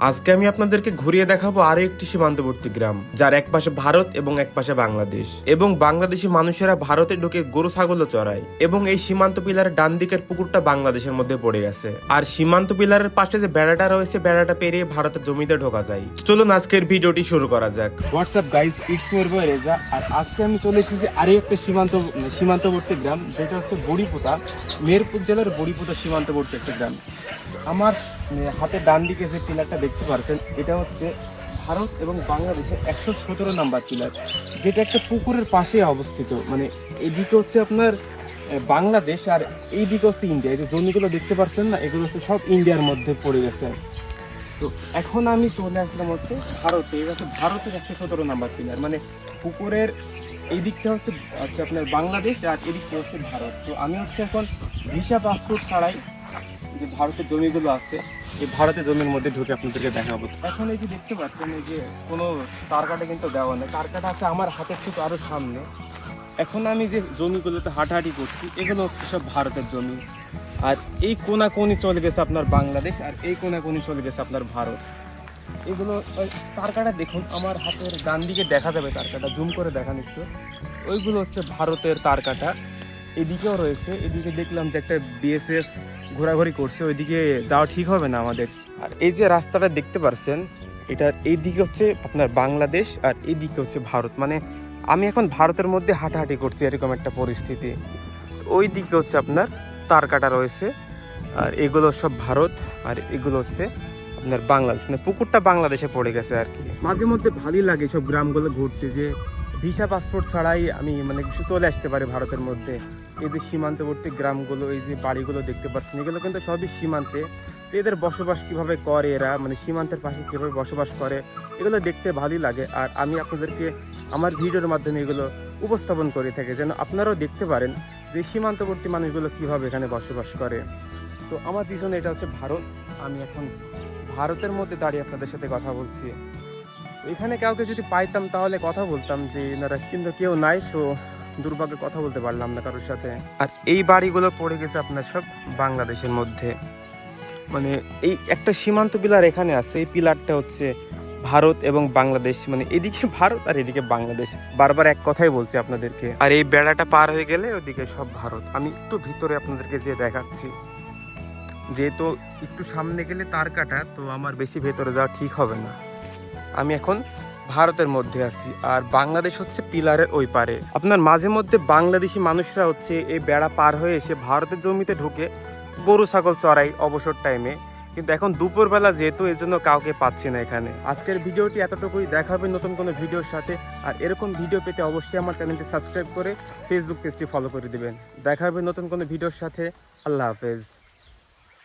আজকে আমি আপনাদেরকে ঘুরিয়ে দেখাবো আরও একটি সীমান্তবর্তী গ্রাম, যার এক পাশে ভারত এবং এক পাশে বাংলাদেশ। এবং বাংলাদেশি মানুষেরা ভারতে ঢুকে গরু ছাগলও চড়ায়। এবং এই সীমান্ত পিলারের ডান দিকের পুকুরটা বাংলাদেশের মধ্যে পড়ে গেছে। আর সীমান্ত পিলারের পাশে যে বেড়াটা রয়েছে, বেড়াটা পেরিয়ে ভারতের জমিতে ঢোকা যায়। চলুন আজকের ভিডিওটি শুরু করা যাক। হোয়াটসঅ্যাপ গাইজ ইটস মের রেজা আর আজকে আমি চলে এসেছি আরও একটা সীমান্ত, সীমান্তবর্তী গ্রাম, যেটা হচ্ছে বড়িপোতা। মেহেরপুর জেলার বড়িপোতা সীমান্তবর্তী একটা গ্রাম। আমার হাতে ডান দিকে যে পিলারটা দেখতে পারছেন, এটা হচ্ছে ভারত এবং বাংলাদেশের একশো সতেরো নাম্বার পিলার যেটা একটা পুকুরের পাশে অবস্থিত। মানে এদিকে হচ্ছে আপনার বাংলাদেশ আর এই এইদিকে হচ্ছে ইন্ডিয়া এই যে জমিগুলো দেখতে পারছেন না, এগুলো হচ্ছে সব ইন্ডিয়ার মধ্যে পড়ে গেছে। তো এখন আমি চলে আসলাম হচ্ছে ভারতে। এটা হচ্ছে ভারতের একশো সতেরো নাম্বার পিলার মানে পুকুরের এই দিকটা হচ্ছে হচ্ছে আপনার বাংলাদেশ আর এদিকটা হচ্ছে ভারত। তো আমি হচ্ছে এখন ভিসা পাসপোর্ট ছাড়াই যে ভারতের জমিগুলো আছে, এই ভারতের জমির মধ্যে ঢুকে আপনাদেরকে দেখাবো এখন এই যে দেখতে পাচ্ছেন, এই যে কোনো তার কাটা কিন্তু দেওয়া নেই। তার কাটা আছে আমার হাতের থেকে আরও সামনে। এখন আমি যে জমিগুলোতে হাঁটাহাঁটি করছি, এগুলো সব ভারতের জমি। আর এই কোনা কোনি চলে গেছে আপনার বাংলাদেশ, আর এই কোনা কোনি চলে গেছে আপনার ভারত। এগুলো, ওই তার কাটা দেখুন, আমার হাতের ডান দিকে দেখা যাবে তার কাটা। জুম করে দেখা নিচ্ছে ওইগুলো হচ্ছে ভারতের তার কাটা। এদিকেও রয়েছে, এদিকে দেখলাম যে একটা বিএসএস ঘোরাঘুরি করছে, ওইদিকে যাওয়া ঠিক হবে না আমাদের। আর এই যে রাস্তাটা দেখতে পারছেন, এটা এই দিকে হচ্ছে আপনার বাংলাদেশ আর এই দিকে হচ্ছে ভারত। মানে আমি এখন ভারতের মধ্যে হাঁটাহাঁটি করছি এরকম একটা পরিস্থিতি। ওই দিকে হচ্ছে আপনার তার কাটা রয়েছে, আর এগুলো সব ভারত, আর এগুলো হচ্ছে আপনার বাংলাদেশ। মানে পুকুরটা বাংলাদেশে পড়ে গেছে আর কি। মাঝে মধ্যে ভালোই লাগে সব গ্রামগুলো ঘুরতে যে ভিসা পাসপোর্ট ছাড়াই আমি মানে চলে আসতে পারি ভারতের মধ্যে। এই যে সীমান্তবর্তী গ্রামগুলো, এই যে বাড়িগুলো দেখতে পাচ্ছেন, এগুলো কিন্তু সবই সীমান্তে। তো এদের বসবাস কীভাবে করে এরা? মানে সীমান্তের পাশে কীভাবে বসবাস করে? এগুলো দেখতে ভালোই লাগে। আর আমি আপনাদেরকে আমার ভিডিওর মাধ্যমে এগুলো উপস্থাপন করে থাকি। যেন আপনারাও দেখতে পারেন যে সীমান্তবর্তী মানুষগুলো কীভাবে এখানে বসবাস করে। তো আমার পিছনে এটা হচ্ছে ভারত। আমি এখন ভারতের মধ্যে দাঁড়িয়ে আপনাদের সাথে কথা বলছি। এখানে কাউকে যদি পাইতাম তাহলে কথা বলতাম যে এনারা কিন্তু কেউ নাই সো দুর্ভাগ্যে কথা বলতে পারলাম না কারোর সাথে। আর এই বাড়িগুলো পড়ে গেছে আপনার সব বাংলাদেশের মধ্যে। মানে এই একটা সীমান্ত পিলার এখানে আছে, এই পিলারটা হচ্ছে ভারত এবং বাংলাদেশ। মানে এদিকে ভারত আর এদিকে বাংলাদেশ। বারবার এক কথাই বলছি আপনাদেরকে। আর এই বেড়াটা পার হয়ে গেলে ওদিকে সব ভারত। আমি একটু ভিতরে আপনাদেরকে যে দেখাচ্ছি। যেহেতু একটু সামনে গেলে তার কাটা, তো আমার বেশি ভেতরে যাওয়া ঠিক হবে না। আমি এখন ভারতের মধ্যে আছি আর বাংলাদেশ হচ্ছে পিলারের ওই পারে। আপনার মাঝে মধ্যে বাংলাদেশি মানুষরা হচ্ছে এই বেড়া পার হয়ে এসে ভারতের জমিতে ঢুকে গরু, ছাগল চড়াই অবসর টাইমে কিন্তু এখন দুপুরবেলা যেহেতু এই জন্য কাউকে পাচ্ছি না এখানে। আজকের ভিডিওটি এতটুকুই। দেখা হবে নতুন কোনো ভিডিওর সাথে। আর এরকম ভিডিও পেতে অবশ্যই আমার চ্যানেলটি সাবস্ক্রাইব করে ফেসবুক পেজটি ফলো করে দিবেন। দেখা হবে নতুন কোনো ভিডিওর সাথে। আল্লাহ হাফেজ।